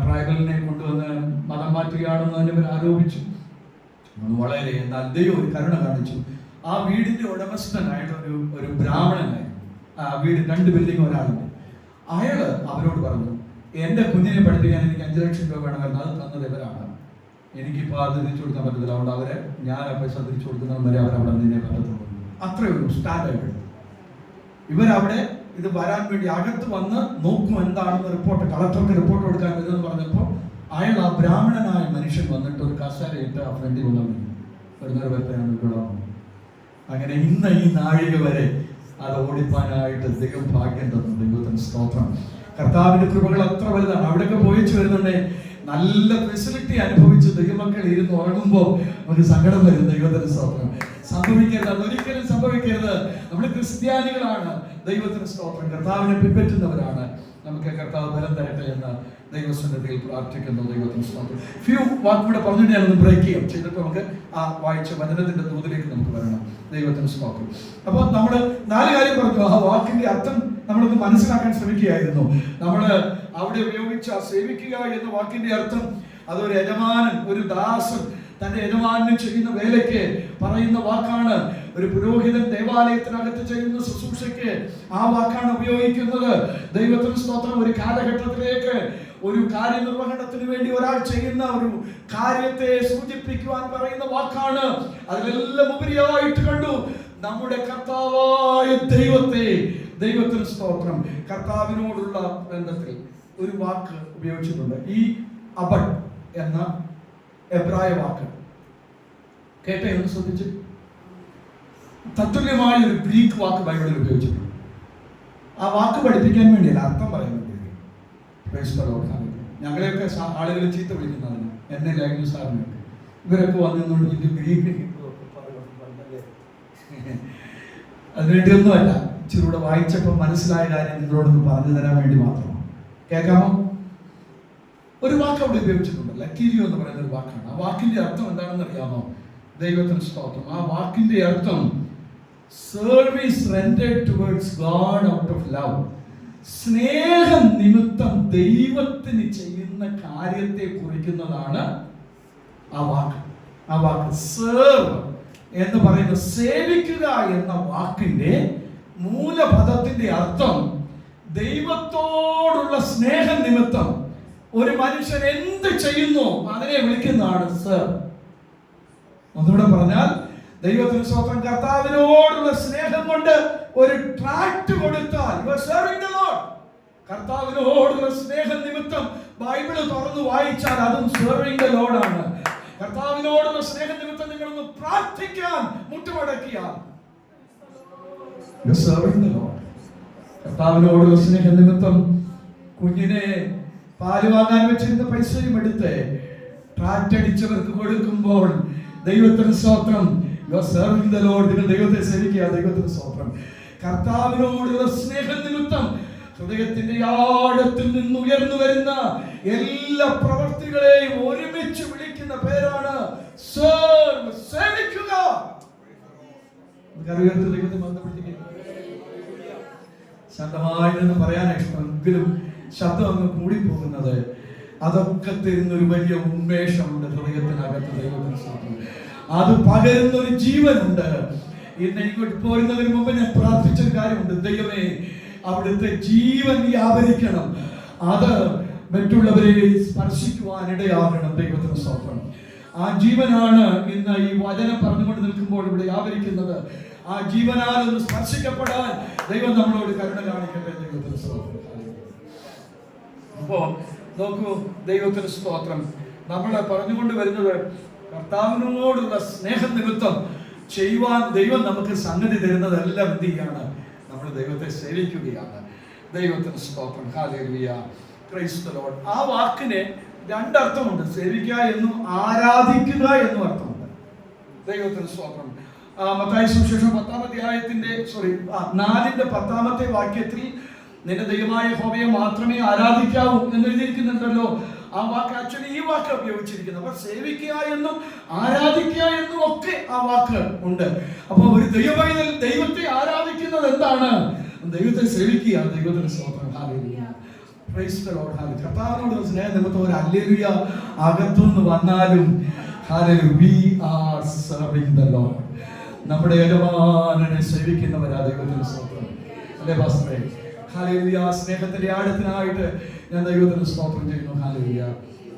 [SPEAKER 1] ട്രൈബലിനെ കൊണ്ടുവന്ന് മതം മാറ്റുകയാണെന്ന് ഇവർ ആരോപിച്ചു. വളരെ എന്നാൽ ദൈവം ഒരു കരുണ കാണിച്ചു. ആ വീടിന്റെ ഉടമസ്ഥനായിട്ട് ഒരു ഒരു ആ വീട് രണ്ട് ബിൽഡിംഗ് ഒരാളുണ്ട്. അയാൾ അവരോട് പറഞ്ഞു എന്റെ കുഞ്ഞിനെ പഠിപ്പിക്കാൻ എനിക്ക് അഞ്ചു ലക്ഷം രൂപ വേണമെന്ന് അത് തന്നത് ഇവരാണ്. എനിക്കിപ്പോൾ അത് തിരിച്ചു കൊടുക്കാൻ പറ്റത്തില്ല. അതുകൊണ്ട് അവരെ ഞാൻ പൈസ തിരിച്ചു കൊടുക്കുന്നത് വരെ അവരവിടെ നിന്നെ പറ്റത്തുള്ളൂ. അത്രയുള്ളൂ സ്റ്റാൻഡായിട്ട് ഇവരവിടെ ഇത് വരാൻ വേണ്ടി അകത്ത് വന്ന് നോക്കും എന്താണെന്ന് റിപ്പോർട്ട് കളക്ടർക്ക് റിപ്പോർട്ട് കൊടുക്കാൻ വരുമെന്ന് പറഞ്ഞപ്പോൾ അയാൾ ആ ബ്രാഹ്മണനായ മനുഷ്യൻ വന്നിട്ട് ഒരു കസേരയിട്ട് ആ കൊണ്ടുവന്നു. ഒരു നിറവേറ്റാണ് ഇവിടെ അങ്ങനെ ഇന്ന് ഈ നാഴിക വരെ അത് ഓടിപ്പാനായിട്ട് ദൈവം ഭാഗ്യം തന്നു. ദൈവത്തിന് സ്തോത്രം. കർത്താവിന്റെ കൃപകൾ അത്ര വലുതാണ്. അവിടെയൊക്കെ പോയിച്ചു വരുന്നുണ്ടേ. നല്ല ഫെസിലിറ്റി അനുഭവിച്ച് ദൈവമക്കൾ ഇരുന്ന് ഉറങ്ങുമ്പോൾ ഒരു സങ്കടം വരും ദൈവത്തിന് സ്തോത്രം. സംഭവിക്കരുത് അതൊരിക്കലും സംഭവിക്കരുത്. നമ്മൾ ക്രിസ്ത്യാനികളാണ് ദൈവത്തിന് സ്തോത്രം. കർത്താവിനെ പിൻപറ്റുന്നവരാണ്. നമുക്ക് കർത്താവ് ബലം തരട്ടെ എന്ന് ദൈവസന്നിധിയിൽ പ്രാർത്ഥിക്കുന്നു ദൈവത്തിന് സ്തോത്രം. ഫ്യൂ വാക്ക് ഇവിടെ പറഞ്ഞു ഞാനൊന്ന് ബ്രേക്ക് ചെയ്യാം. ചെയ്തിട്ട് നമുക്ക് ആ വായിച്ച വചനത്തിന്റെ തോതിലേക്ക് നമുക്ക് വരണം. ദൈവത്തിന് സ്തോത്രം. അപ്പോൾ നമ്മൾ നാല് കാര്യം പറഞ്ഞു. ആ വാക്കിന്റെ അർത്ഥം നമ്മളൊന്ന് മനസ്സിലാക്കാൻ ശ്രമിക്കുകയായിരുന്നു. നമ്മൾ അവിടെ ഉപയോഗിച്ച സേവിക്കുക എന്ന വാക്കിന്റെ അർത്ഥം അതൊരു യജമാനൻ ഒരു ദാസൻ തന്റെ യജമാനന് ചെയ്യുന്ന വേലയ്ക്ക് പറയുന്ന വാക്കാണ്. ഒരു പുരോഹിതൻ ദേവാലയത്തിനകത്ത് ചെയ്യുന്ന ശുശ്രൂഷയ്ക്ക് ആ വാക്കാണ് ഉപയോഗിക്കുന്നത്. ദൈവത്തിന് സ്തോത്രം. ഒരു കാലഘട്ടത്തിലേക്ക് ഒരു കാര്യനിർവഹണത്തിന് വേണ്ടി ഒരാൾ ചെയ്യുന്ന ഒരു കാര്യത്തെ സൂചിപ്പിക്കുവാൻ പറയുന്ന വാക്കാണ്. അതിലെല്ലാം ഉപരിയായിട്ട് കണ്ടു. നമ്മുടെ കർത്താവായ ദൈവത്തെ ദൈവത്തിന് സ്തോത്രം. കർത്താവിനോടുള്ള ബന്ധത്തിൽ ഒരു വാക്ക് ഉപയോഗിച്ചിട്ടുണ്ട്. ഈ അബൾ എന്ന എബ്രായ വാക്ക്. കേട്ടെ ഒന്ന് ശ്രദ്ധിച്ചു. തത്തുല്യമായ ഒരു ഗ്രീക്ക് വാക്ക് ബൈബിളിൽ ഉപയോഗിച്ചിട്ടുണ്ട്. ആ വാക്ക് പഠിപ്പിക്കാൻ വേണ്ടിയല്ല അർത്ഥം പറയുന്നത്. ഞങ്ങളെയൊക്കെ ആളുകൾ ചീത്ത വിളിക്കുന്നതാണ്. എന്നെ ലാംഗ്വേജ് സാറിനൊക്കെ ഇവരൊക്കെ വന്നുകൊണ്ട് ഇത് ഗ്രീക്ക് അതിനുവേണ്ടി ഒന്നുമല്ല പറഞ്ഞു പറഞ്ഞല്ലേ. അതിനുവേണ്ടിയൊന്നുമല്ല. ഇച്ചിരി വായിച്ചപ്പോൾ മനസ്സിലായ കാര്യം നിങ്ങളോടൊന്ന് പറഞ്ഞു തരാൻ വേണ്ടി മാത്രമാണ് കേൾക്കാമോ? ഒരു വാക്ക് അവിടെ ഉപയോഗിച്ചിട്ടുണ്ട്. ലക്കീരിയോ എന്ന് പറയുന്ന ഒരു വാക്കാണ്. ആ വാക്കിന്റെ അർത്ഥം എന്താണെന്ന് അറിയാമോ? ദൈവത്തിന് സ്തോത്രം. ആ വാക്കിന്റെ അർത്ഥം service rendered towards God out of love സ്നേഹം നിമിത്തം ദൈവത്തിന് ചെയ്യുന്ന കാര്യത്തെ കുറിക്കുന്നതാണ് ആ വാക്ക്. ആ വാക്ക് സേർവ് എന്ന് പറയുന്ന സേവിക്കുക എന്ന വാക്കിന്റെ മൂലപദത്തിന്റെ അർത്ഥം ദൈവത്തോടുള്ള സ്നേഹം നിമിത്തം ഒരു മനുഷ്യൻ എന്ത് ചെയ്യുന്നു? അതിനെ വിളിക്കുന്നതാണ് സർ. ഒന്നുകൂടെ പറഞ്ഞാൽ ദൈവത്തിന് സ്വന്തം കർത്താവിനോടുള്ള സ്നേഹം കൊണ്ട് ഒരു ട്രാക്ട് കൊടുത്താൽ. കർത്താവിനോടുള്ള സ്നേഹം നിമിത്തം ബൈബിൾ തുറന്ന് വായിച്ചാൽ അതും സെർവിംഗ് ദ ലോഡാണ് കർത്താവിനോടുള്ള സ്നേഹം നിമിത്തം നിങ്ങളൊന്ന് പ്രാർത്ഥിക്കാൻ മുട്ടുമടക്കിയാൽ കർത്താവിനോടുള്ള സ്നേഹ നിമിത്തം കുഞ്ഞിനെ പാൽ വാങ്ങാൻ വെച്ചിരുന്ന പൈസയും എടുത്ത് ട്രാറ്റടിച്ചവർക്ക് കൊടുക്കുമ്പോൾ ദൈവത്തിന് സ്വത്രം യു ആർ ദ ലോർഡ് നിങ്ങൾ ദൈവത്തെ സേവിക്കുക ദൈവത്തിന് സ്വത്രം കർത്താവിനോടുള്ള സ്നേഹ നിമിത്തം ഹൃദയത്തിന്റെ ആഴത്തിൽ നിന്ന് ഉയർന്നു വരുന്ന എല്ലാ പ്രവർത്തികളെയും ഒരുമിച്ച് വിളിക്കുന്ന പേരാണ് സേവിക്കുക. ദൈവത്തെ എന്ന് നിന്ന് പറയാൻ ഇഷ്ടമെങ്കിലും ശബ്ദം അങ്ങ് കൂടിപ്പോകുന്നത്. അതൊക്കെ തരുന്ന ഒരു വലിയ ഉന്മേഷമുണ്ട് ഹൃദയത്തിനകത്ത് ദൈവത്തിന് സാധിക്കും അത് പകരുന്ന ഒരു ജീവനുണ്ട്. ഇന്ന് ഇങ്ങോട്ട് പോരുന്നതിന് മുമ്പ് ഞാൻ പ്രാർത്ഥിച്ചൊരു കാര്യമുണ്ട്. ദൈവമേ അവിടുത്തെ ജീവൻ വ്യാപരിക്കണം അത് മറ്റുള്ളവരെ സ്പർശിക്കുവാൻ ഇടയാകണം ദൈവത്തിന് സ്വപ്നം ആ ജീവനാണ് ഇന്ന് ഈ വചനം പറഞ്ഞുകൊണ്ട് നിൽക്കുമ്പോൾ ഇവിടെ വ്യാപരിക്കുന്നത് ആ ജീവനാൽ ഒന്ന് സ്പർശിക്കപ്പെടാൻ ദൈവം നമ്മളോട് കരുണ കാണിക്കട്ടെ ദൈവത്തിന് സ്തോത്രം. അപ്പോ നോക്കൂ ദൈവത്തിന് സ്തോത്രം. നമ്മൾ പറഞ്ഞുകൊണ്ട് വരുന്നത് കർത്താവിനോടുള്ള സ്നേഹം നിമിത്തം ചെയ്യുവാൻ ദൈവം നമുക്ക് സംഗതി തരുന്നതെല്ലാം എന്ത് ചെയ്യാണ്? നമ്മൾ ദൈവത്തെ സേവിക്കുകയാണ്. ദൈവത്തിന് സ്തോത്രം. ഹാലേലിയ ക്രൈസ്തലോട് ആ വാക്കിന് രണ്ടർത്ഥമുണ്ട്. സേവിക്കുക എന്നും ആരാധിക്കുക എന്നും അർത്ഥമുണ്ട്. ദൈവത്തിന് സ്തോത്രം. മത്തായി സുശേഷം പത്താം അധ്യായത്തിന്റെ സോറി നാലിന്റെ പത്താമത്തെ വാക്യത്തിൽ നിന്റെ ദൈവമായ ഹോമയെ മാത്രമേ ആരാധിക്കാവൂ എന്ന് എഴുതിയിരിക്കുന്നുണ്ടല്ലോ ആ വാക്ക് ആക്ച്വലി ഈ വാക്ക് ഉപയോഗിച്ചിരിക്കുന്നത് അപ്പൊ സേവിക്കുക എന്നും ആരാധിക്കുക എന്നും ഒക്കെ ആ വാക്ക് ഉണ്ട്. അപ്പൊ ഒരു ദൈവമായി ദൈവത്തെ ആരാധിക്കുന്നത് എന്താണ്? ദൈവത്തെ സേവിക്കുക ദൈവത്തിന് സ്തോത്രം. കർത്താവിനോട് സ്നേഹം നിമിത്തം ഒരു അല്ലേലുയ അകത്തുനിന്ന് വന്നാലും hallelujah, we are serving the Lord. നമ്മുടെ യജമാനെ സേവിക്കുന്നവരാ ദൈവത്തിന് സ്തോത്രം. അല്ലേ പാസ്റ്ററെ? ഹാലേലുയ സ്നേഹത്തിന്റെ ആഴത്തിനായിട്ട് ഞാൻ ദൈവത്തിന് സ്തോത്രം ചെയ്യുന്നു. ഹാലേലിയ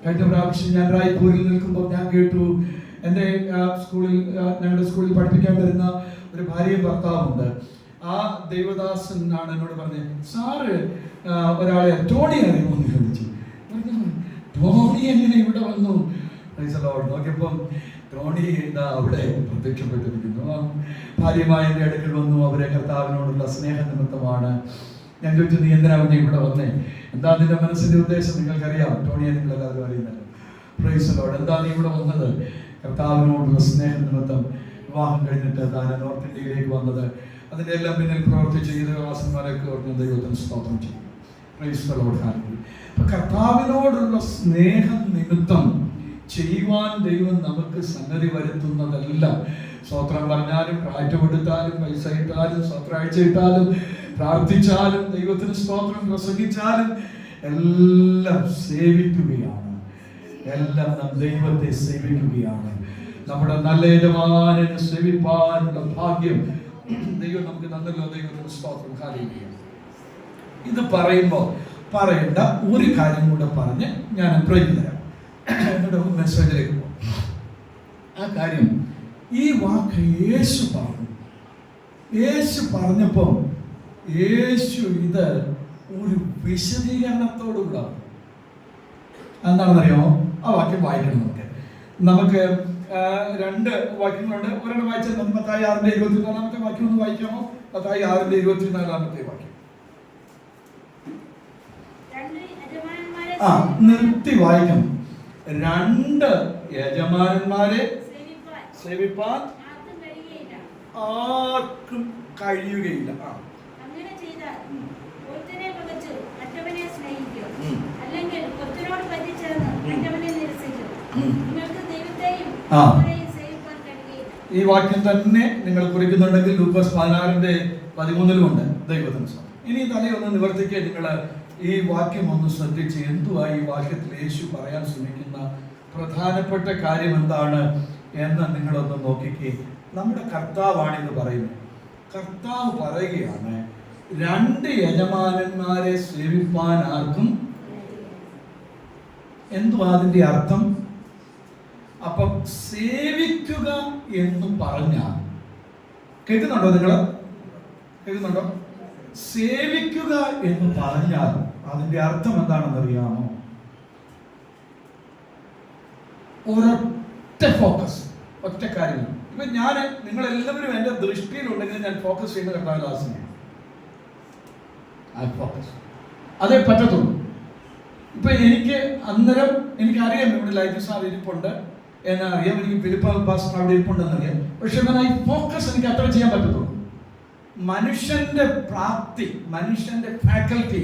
[SPEAKER 1] കഴിഞ്ഞ പ്രാവശ്യം ഞാൻ റായ്പൂരിൽ നിൽക്കുമ്പോൾ ഞാൻ കേട്ടു എന്റെ സ്കൂളിൽ ഞങ്ങളുടെ സ്കൂളിൽ പഠിപ്പിക്കാൻ വരുന്ന ഒരു ഭാര്യയും ഭർത്താവുണ്ട് ആ ദൈവദാസൻ ആണ് എന്നോട് പറഞ്ഞത് സാറ് ഒരാളെ ടോണി അറിയുമോ? എന്ന് ചോദിച്ചു. ടോണി എങ്ങനെ ഇവിടെ വന്നു. നോക്കിയപ്പം ടോണി ഇതാ അവിടെ പ്രത്യക്ഷപ്പെട്ടിരിക്കുന്നു. ഭാര്യമായ എന്റെ അടുക്കൽ വന്നു. അവരെ കർത്താവിനോടുള്ള സ്നേഹ നിമിത്തമാണ് ഞാൻ ചോദിച്ചു നീ എന്തിനാ നീ ഇവിടെ വന്നേ? എന്താ നിന്റെ മനസ്സിന്റെ ഉദ്ദേശം? നിങ്ങൾക്കറിയാം. ടോണിയെ നിങ്ങൾ എല്ലാവരും അറിയുന്നല്ലോ പ്രൈസ് ലോഡ് എന്താ നീ ഇവിടെ വന്നത്? കർത്താവിനോടുള്ള സ്നേഹ നിമിത്തം വിവാഹം കഴിഞ്ഞിട്ട് താൻ നോർത്ത് ഇന്ത്യയിലേക്ക് വന്നത്. അതിന്റെ എല്ലാം പിന്നിൽ പ്രവർത്തിച്ച് ഈ ഓർക്കുന്ന ദൈവത്തിന് സ്തോത്രം ചെയ്യും പ്രൈസ് the Lord. Hallelujah. അപ്പൊ കർത്താവിനോടുള്ള സ്നേഹം നിമിത്തം ചെയ്യുവാൻ ദൈവം നമുക്ക് സംഗതി വരുത്തുന്നതെല്ലാം. സ്തോത്രം പറഞ്ഞാലും കാറ്റ് കൊടുത്താലും പൈസ ഇട്ടാലും സ്വത്രാഴ്ച ഇട്ടാലും പ്രാർത്ഥിച്ചാലും ദൈവത്തിന് സ്തോത്രം പ്രസംഗിച്ചാലും എല്ലാം സേവിക്കുകയാണ്. എല്ലാം നാം ദൈവത്തെ സേവിക്കുകയാണ്. നമ്മുടെ നല്ല യജമാനെ സേവിപ്പാനുള്ള ഭാഗ്യം ദൈവം നമുക്ക് നന്നല്ലോ ദൈവത്തിന് സ്തോത്രം. കാര്യം ഇത് പറയുമ്പോൾ പറയേണ്ട ഒരു കാര്യം കൂടെ പറഞ്ഞ് ഞാൻ ബ്രേക്ക് എന്നിട്ട് മെസ്സേജിലേക്ക് പോകും ആ കാര്യം ഈ വാക്ക് യേശു പറഞ്ഞു. യേശു പറഞ്ഞപ്പോൾ യേശു ഇത് ഒരു വിശദീകരണത്തോടുകൂടെ എന്താണെന്നറിയാമോ ആ വാക്യം വായിക്കണം നമുക്ക്. നമുക്ക് രണ്ട് വാക്യങ്ങളുണ്ട്. ഒരെണ്ണം വായിച്ചാൽ നമുക്ക് പത്തായി ആറിന്റെ ഇരുപത്തിനാലാമത്തെ വാക്യം ഒന്ന് വായിക്കാമോ? പത്തായി ആറിന്റെ ഇരുപത്തിനാലാമത്തെ വാക്യം. ആ നിർത്തി വായിക്കണം. രണ്ട് യജമാനന്മാരെ
[SPEAKER 2] സേവിപ്പാൻ ആർക്കും കഴിയുകയില്ല.
[SPEAKER 1] ആ. ഈ വാക്യം തന്നെ നിങ്ങൾ കുറിക്കുന്നുണ്ടെങ്കിൽ ലൂക്കോസ് പതിനാറിന്റെ പതിമൂന്നിലുമുണ്ട് ദൈവത്തിന് സ്തോത്രം. ഇനി തലയൊന്ന് നിവർത്തിക്കേ നിങ്ങൾ ഈ വാക്യം ഒന്ന് ശ്രദ്ധിച്ച് എന്തുവാ ഈ വാക്യത്തിൽ യേശു പറയാൻ ശ്രമിക്കുന്ന പ്രധാനപ്പെട്ട കാര്യം എന്താണ് എന്ന് നിങ്ങളൊന്ന് നോക്കിക്കേ. നമ്മുടെ കർത്താവാണിത് പറയുന്നു. കർത്താവ് പറയുകയാണ് രണ്ട് യജമാനന്മാരെ സേവിപ്പാൻ ആർക്കും എന്തുവാ അതിന്റെ അർത്ഥം? അപ്പം സേവിക്കുക എന്ന് പറഞ്ഞാൽ കേൾക്കുന്നുണ്ടോ നിങ്ങൾ കേൾക്കുന്നുണ്ടോ? സേവിക്കുക എന്ന് പറഞ്ഞാൽ അതിന്റെ അർത്ഥം എന്താണെന്നറിയാമോ? ഒരൊറ്റ ഫോക്കസ് ഒറ്റ കാര്യങ്ങൾ ഇപ്പൊ ഞാൻ നിങ്ങളെല്ലാവരും എന്റെ ദൃഷ്ടിയിലുണ്ടെങ്കിൽ ഞാൻ ഫോക്കസ് ചെയ്യുന്ന കർത്താവിലാസനെയാണ് ഐ ഫോക്കസ് അതേ പറ്റത്തുള്ളൂ. ഇപ്പൊ എനിക്ക് അന്നേരം എനിക്കറിയാം ഇവിടെ ലൈഫ് സാർ ഇരിപ്പുണ്ട് എന്നാ അറിയാം. എനിക്ക് പെരുപ്പാൽ പാസ്റ്റർ അവിടെ ഇരിപ്പുണ്ടെന്ന് അറിയാം. പക്ഷെ ഐ ഫോക്കസ് എനിക്ക് അത്ര ചെയ്യാൻ പറ്റത്തുള്ളൂ. മനുഷ്യന്റെ പ്രാപ്തി മനുഷ്യന്റെ ഫാക്കൽറ്റി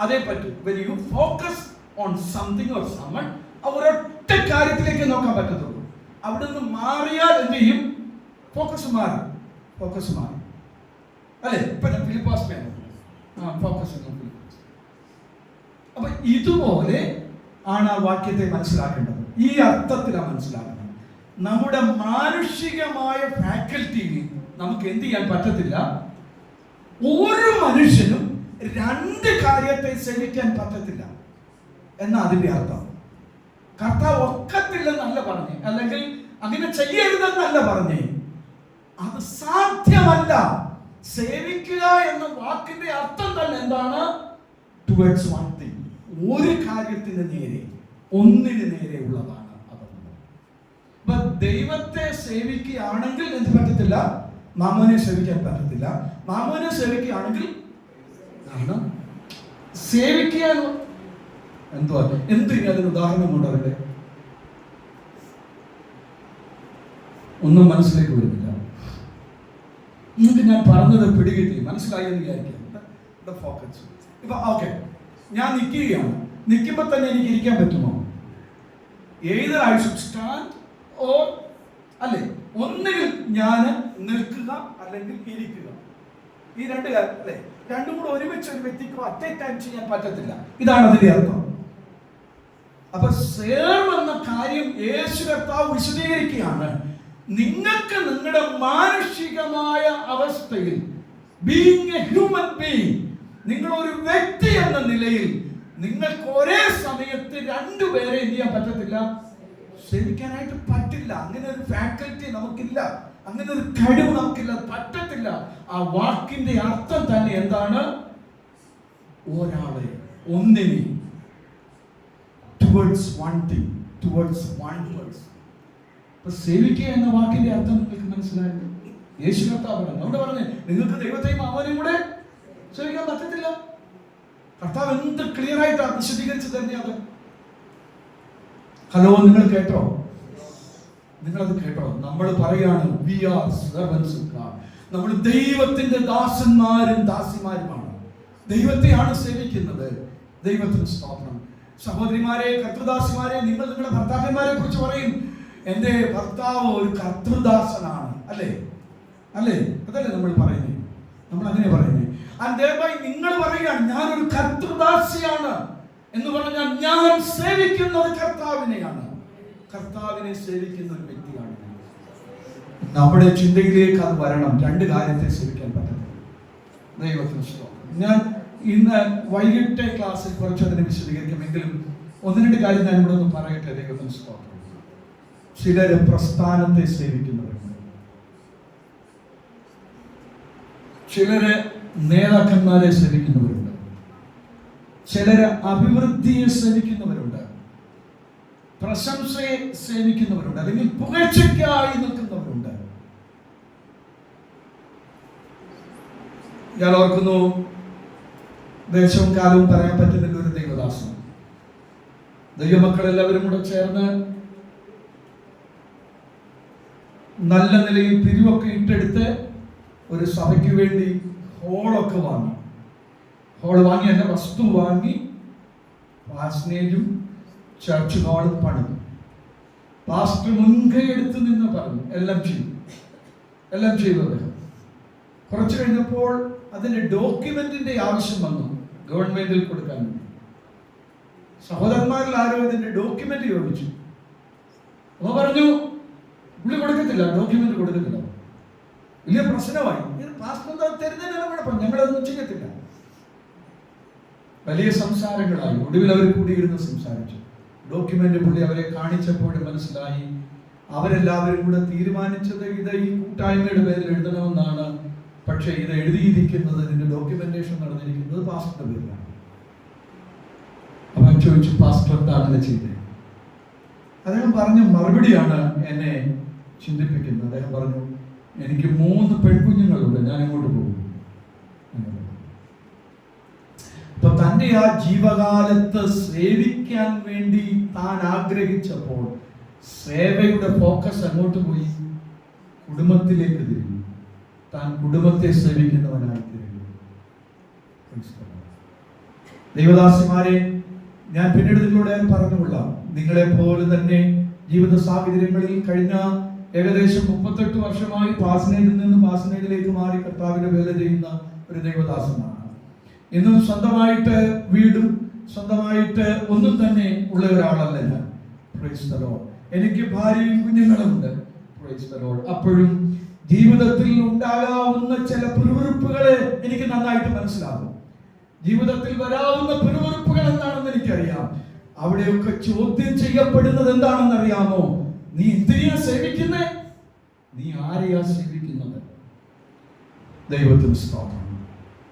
[SPEAKER 1] അതേ പറ്റൂ. When you focus on something or ഒരൊറ്റ കാര്യത്തിലേക്ക് നോക്കാൻ പറ്റത്തുള്ളൂ. അവിടെ നിന്ന് മാറിയാൽ എന്ത് ചെയ്യും? ഫോക്കസ് മാറും. ഫോക്കസ് മാറും. അല്ലേ? ഇപ്പൊ ഫിലിപ്പാസ് ആ ഫോക്കസ് അപ്പൊ ഇതുപോലെ ആണ് ആ വാക്യത്തെ മനസ്സിലാക്കേണ്ടത്. ഈ അർത്ഥത്തിലാണ് മനസ്സിലാക്കുന്നത് നമ്മുടെ മാനുഷികമായ ഫാക്കൽറ്റിയിൽ നമുക്ക് എന്ത് ചെയ്യാൻ പറ്റത്തില്ല? ഓരോ മനുഷ്യനും രണ്ട് കാര്യത്തെ സേവിക്കാൻ പറ്റത്തില്ല എന്നാ അതിന്റെ അർത്ഥം. കർത്താവ് ഒക്കത്തില്ലെന്നല്ല പറഞ്ഞു അല്ലെങ്കിൽ അങ്ങനെ ചെയ്യരുതെന്നല്ല പറഞ്ഞേ. അത് സാധ്യമല്ല. സേവിക്കുക എന്ന വാക്കിന്റെ അർത്ഥം തന്നെ എന്താണ്? ടുവേർഡ്സ് വൺ തിങ് ഒരു കാര്യത്തിന് നേരെ ഒന്നിന് നേരെ ഉള്ളതാണ് ദൈവത്തെ സേവിക്കുകയാണെങ്കിൽ എന്ത് പറ്റത്തില്ല? മാമോനെ സേവിക്കാൻ പറ്റത്തില്ല. മാമോനെ സേവിക്കുകയാണെങ്കിൽ കാരണം സേവിക്കുക എന്ന് എന്തുവാ? എന്ത് ഇനി അതിന് ഉദാഹരണം കൊണ്ടുവരണ്ടേ ഒന്നും മനസ്സിലേക്ക് വരുന്നില്ല. നിങ്ങൾക്ക് ഞാൻ പറഞ്ഞത് പിടികിട്ടി. മനസ്സിലായി എന്ന് വിചാരിക്കാം. ഫോക്കസ് ഇപ്പൊ ഓക്കെ ഞാൻ നിൽക്കുകയാണ് നിൽക്കുമ്പോൾ തന്നെ എനിക്ക് ഇരിക്കാൻ പറ്റുമോ? ഏത് ഐ സ്റ്റാൻഡ് ഓർ അല്ലേ? ഒന്നുകിൽ ഞാൻ നിൽക്കുക അല്ലെങ്കിൽ ഇരിക്കുക. ഈ രണ്ട് കാര്യം അല്ലേ? രണ്ടും കൂടെ ഒരുമിച്ച് ഒരു വ്യക്തിക്ക് അറ്റ് ടൈം ചെയ്യാൻ പറ്റത്തില്ല. ഇതാണ് അതിന്റെ അർത്ഥം. അപ്പൊ സേവ് എന്ന കാര്യം യേശു കർത്താവ് വിശദീകരിക്കുകയാണ്. നിങ്ങൾക്ക് നിങ്ങളുടെ മാനുഷികമായ അവസ്ഥയിൽ ബീങ് എ ഹ്യൂമൻ ബീങ് നിങ്ങൾ ഒരു വ്യക്തി എന്ന നിലയിൽ നിങ്ങൾക്ക് ഒരേ സമയത്ത് രണ്ടുപേരെ എന്ത് ചെയ്യാൻ പറ്റത്തില്ല? സേവിക്കാനായിട്ട് പറ്റില്ല. അങ്ങനെ ഒരു ഫാക്കൽറ്റി നമുക്കില്ല. അങ്ങനെ ഒരു കഴിവ് നമുക്കില്ല പറ്റത്തില്ല. ആ വാക്കിന്റെ അർത്ഥം തന്നെ എന്താണ്? ഒരാളെ ഒന്നിനെ. Towards one thing towards one words ഇപ്പൊ സേവിക്കുക എന്ന വാക്കിന്റെ അർത്ഥം നിങ്ങൾക്ക് മനസ്സിലായത് യേശു കർത്താവ് അതുകൊണ്ട് പറഞ്ഞു നിങ്ങൾക്ക് ദൈവത്തെയും അവനും കൂടെ സേവിക്കാൻ പറ്റത്തില്ല. കർത്താവ് എന്ത് ക്ലിയർ ആയിട്ട് വിശദീകരിച്ചു തന്നെ അത് ഹലോ നിങ്ങൾ കേട്ടോ? നിങ്ങളത് കേട്ടോ നമ്മൾ പറയാണ് വി ആർ സെർവൻസ് നമ്മൾ ദൈവത്തിന്റെ ദാസന്മാരും ദാസിമാരുമാണ്. ദൈവത്തെയാണ് സേവിക്കുന്നത്. ദൈവത്തിന് സ്തോത്രം. സഹോദരിമാരെ കർത്തൃദാസിമാരെ നിങ്ങൾ നിങ്ങളുടെ ഭർത്താക്കന്മാരെ കുറിച്ച് പറയും എന്റെ ഭർത്താവ് ഒരു കർത്തൃദാസനാണ്. അല്ലേ? അല്ലേ? അതല്ലേ നമ്മൾ പറയുന്നത് നമ്മൾ അങ്ങനെ പറയുന്നത് ദയവായി നിങ്ങൾ പറയുകയാണ് ഞാനൊരു കർത്തൃദാസിയാണ്. എന്ന് പറഞ്ഞാൽ ഞാൻ സേവിക്കുന്നത് കർത്താവിനെയാണ്. കർത്താവിനെ സേവിക്കുന്ന ഒരു വ്യക്തിയാണ്. നമ്മുടെ ചിന്തയിലേക്ക് അത് വരണം. രണ്ട് കാര്യത്തെ സേവിക്കാൻ പറ്റണം ദൈവത്തിന്. ഞാൻ ഇന്ന് വൈകിട്ട് ക്ലാസ്സിൽ കുറച്ചതിനെ വിശദീകരിക്കുമെങ്കിലും ഒന്ന് രണ്ട് കാര്യം ഞാൻ ഇവിടെ ഒന്ന് പറയട്ടെ. ദൈവത്തിന് സ്തോത്രം. ചിലർ പ്രസ്ഥാനത്തെ സേവിക്കുന്നവരുണ്ട്. ചിലര് നേതാക്കന്മാരെ സേവിക്കുന്നവരുണ്ട്. ചിലര് അഭിവൃദ്ധിയെ സേവിക്കുന്നവരുണ്ട്. പ്രശംസയെ സേവിക്കുന്നവരുണ്ട് അല്ലെങ്കിൽ പുകഴ്ചയ്ക്കായി നിൽക്കുന്നവരുണ്ട്. ഞാൻ ഓർക്കുന്നു ദേശവും കാലവും പറയാൻ പറ്റുന്നില്ല ഒരു ദൈവദാസം ദൈവമക്കളെല്ലാവരും കൂടെ ചേർന്ന് നല്ല നിലയിൽ പിരിവൊക്കെ ഇട്ടെടുത്ത് ഒരു സഭയ്ക്ക് വേണ്ടി ഹോളൊക്കെ വാങ്ങി. ഹോൾ വാങ്ങി അല്ല വസ്തു വാങ്ങി പാസ്നേജും ചർച്ച് ഹാളും പണിതു പാസ്റ്റർ മുൻകൈ എടുത്ത് നിന്ന് പറഞ്ഞു എല്ലാം ചെയ്തു എല്ലാം ചെയ്തു അദ്ദേഹം. കുറച്ച് കഴിഞ്ഞപ്പോൾ അതിന്റെ ഡോക്യുമെന്റിന്റെ ആവശ്യം വന്നു ഗവൺമെന്റിൽ കൊടുക്കാൻ സഹോദരന്മാരിൽ ആരോ ഇതിന്റെ ഡോക്യുമെന്റ് ചോദിച്ചു. അപ്പൊ പറഞ്ഞു പുള്ളി കൊടുക്കത്തില്ല ഡോക്യുമെന്റ് കൊടുക്കത്തില്ല. വലിയ പ്രശ്നമായി. പാസ്പോർട്ട് തരുന്നതിനാണ് കുഴപ്പം ഞങ്ങളതൊന്നും ചെയ്യത്തില്ല. വലിയ സംസാരങ്ങളായി. ഒടുവിൽ അവർ കൂടിയിരുന്ന് സംസാരിച്ചു. ഡോക്യുമെന്റ് പുള്ളി അവരെ കാണിച്ചപ്പോൾ മനസ്സിലായി. അവരെല്ലാവരും കൂടെ തീരുമാനിച്ചത് ഇത് ഈ കൂട്ടായ്മയുടെ പേരിൽ എഴുതണമെന്നാണ്. പക്ഷേ ഇത് എഴുതിയിരിക്കുന്നത് ഇതിന്റെ ഡോക്യുമെന്റേഷൻ നടന്നിരിക്കുന്നത് പാസ്റ്ററുടെ പേരിലാണ്. ചോദിച്ചു പാസ്റ്റർ എന്താണ് ചെയ്തത് അദ്ദേഹം പറഞ്ഞ മറുപടിയാണ് എന്നെ ചിന്തിപ്പിക്കുന്നത്. അദ്ദേഹം പറഞ്ഞു എനിക്ക് മൂന്ന് പെൺകുഞ്ഞുങ്ങളുണ്ട് ഞാൻ ഇങ്ങോട്ട് പോകും തന്റെ ആ ജീവകാലത്ത് സേവിക്കാൻ വേണ്ടി താൻ ആഗ്രഹിച്ചപ്പോൾ സേവയുടെ ഫോക്കസ് അങ്ങോട്ട് പോയി കുടുംബത്തിലേക്ക് തിരിഞ്ഞു. താൻ കുടുംബത്തെ സേവിക്കുന്നവനായി തിരിഞ്ഞു. ദൈവദാസിമാരെ ഞാൻ പിന്നീട് നിങ്ങളോട് പറഞ്ഞുകൊള്ളാം. നിങ്ങളെ പോലെ തന്നെ ജീവിത സാഹചര്യങ്ങളിൽ കഴിഞ്ഞ ഏകദേശം മുപ്പത്തെട്ട് വർഷമായി പാസനേജിൽ നിന്ന് പാസനേജിലേക്ക് മാറി കർത്താവിന്റെ വേല ചെയ്യുന്ന ഒരു ദൈവദാസനാണ്. ഇന്നും സ്വന്തമായിട്ട് വീടും സ്വന്തമായിട്ട് ഒന്നും തന്നെ ഉള്ള ഒരാളല്ല എനിക്ക് ഭാര്യയും കുഞ്ഞുങ്ങളുമുണ്ട് പ്രൈസ്. അപ്പോഴും ജീവിതത്തിൽ ഉണ്ടാകാവുന്ന ചില പിറുവിറുപ്പുകളെ എനിക്ക് നന്നായിട്ട് മനസ്സിലാകും. ജീവിതത്തിൽ വരാവുന്ന പിറുവിറുപ്പുകൾ എന്താണെന്ന് എനിക്കറിയാം. അവിടെയൊക്കെ ചോദ്യം ചെയ്യപ്പെടുന്നത് എന്താണെന്ന് അറിയാമോ നീ എന്തിനാ സേവിക്കുന്നേ? നീ ആരെയാ സേവിക്കുന്നത്? ദൈവത്തിന് സ്തോത്രം.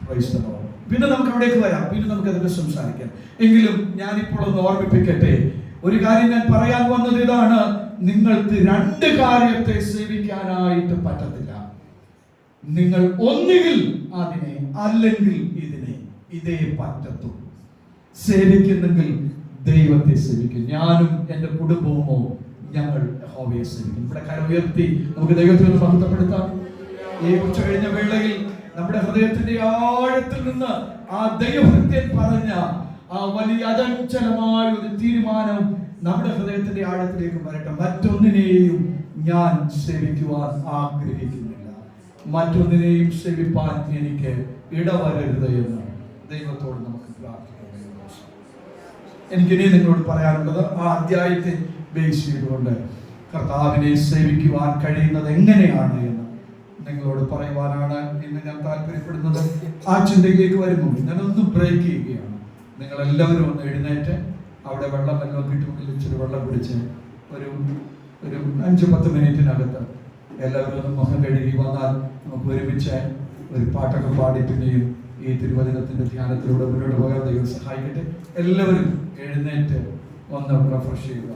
[SPEAKER 1] ക്രൈസ്തവ. പിന്നെ നമുക്ക് അവിടേക്ക് വരാം. പിന്നെ നമുക്ക് അതിനെ സംസാരിക്കാം. എങ്കിലും ഞാനിപ്പോൾ ഒന്ന് ഓർമ്മിപ്പിക്കട്ടെ ഒരു കാര്യം ഞാൻ പറയാൻ വന്നത് ഇതാണ്. നിങ്ങൾക്ക് രണ്ട് കാര്യത്തെ സേവിക്കാനായിട്ട് പറ്റത്തില്ല. നിങ്ങൾ ഒന്നുകിൽ അതിനെ അല്ലെങ്കിൽ ഇതിനെ ഇതേ പറ്റത്തു. സേവിക്കുന്നെങ്കിൽ ദൈവത്തെ സേവിക്കും. ഞാനും എന്റെ കുടുംബവുമോ ഞങ്ങൾ യഹോവയെ സേവിക്കും. ഇവിടെ കര ഉയർത്തി നമുക്ക് ദൈവത്തിൽ മഹത്വപ്പെടുത്താം. ഈ ഉച്ച കഴിഞ്ഞ വേളയിൽ ഹൃദയത്തിന്റെ ആഴത്തിൽ നിന്ന് ആ ദൈവഭക്തൻ പറഞ്ഞ ആ വലിയ അതഞ്ചലമായ ഒരു തീരുമാനം നമ്മുടെ ഹൃദയത്തിന്റെ ആഴത്തിലേക്ക് വരട്ടെ. മറ്റൊന്നിനെയും ഞാൻ സേവിക്കുവാൻ ആഗ്രഹിക്കുന്നില്ല. മറ്റൊന്നിനെയും സേവിപ്പാൻ എനിക്ക് ഇടവരരുത് എന്ന് ദൈവത്തോട് നമുക്ക് പ്രാർത്ഥിക്കാം എനിക്കിനി നിങ്ങളോട് പറയാനുള്ളത് ആ അധ്യായത്തെ ബേസ് ചെയ്തുകൊണ്ട് കർത്താവിനെ സേവിക്കുവാൻ കഴിയുന്നത് എങ്ങനെയാണ് എന്ന് നിങ്ങളോട് പറയുവാനാണ് ഇന്ന് ഞാൻ താല്പര്യപ്പെടുന്നത്. ആ ചിന്തയിലേക്ക് വരുമ്പോൾ ഞാനൊന്ന് ബ്രേക്ക് ചെയ്യുകയാണ്. നിങ്ങൾ എല്ലാവരും ഒന്ന് എഴുന്നേറ്റ്. അവിടെ വെള്ളം വല്ലതും കിട്ടുമെങ്കിൽ ഇച്ചിരി വെള്ളം പിടിച്ച് ഒരു ഒരു അഞ്ച് പത്ത് മിനിറ്റിനകത്ത് എല്ലാവരും ഒന്ന് മുഖം കഴുകി വന്നാൽ നമുക്ക് ഒരുമിച്ച് ഒരു പാട്ടൊക്കെ പാടി പിന്നെയും ഈ തിരുവചനത്തിന്റെ ധ്യാനത്തിലൂടെ മുന്നോട്ട് പോകാൻ ദൈവം സഹായിക്കട്ടെ. എല്ലാവരും എഴുന്നേറ്റ് ഒന്ന് റിഫ്രഷ് ചെയ്യുക.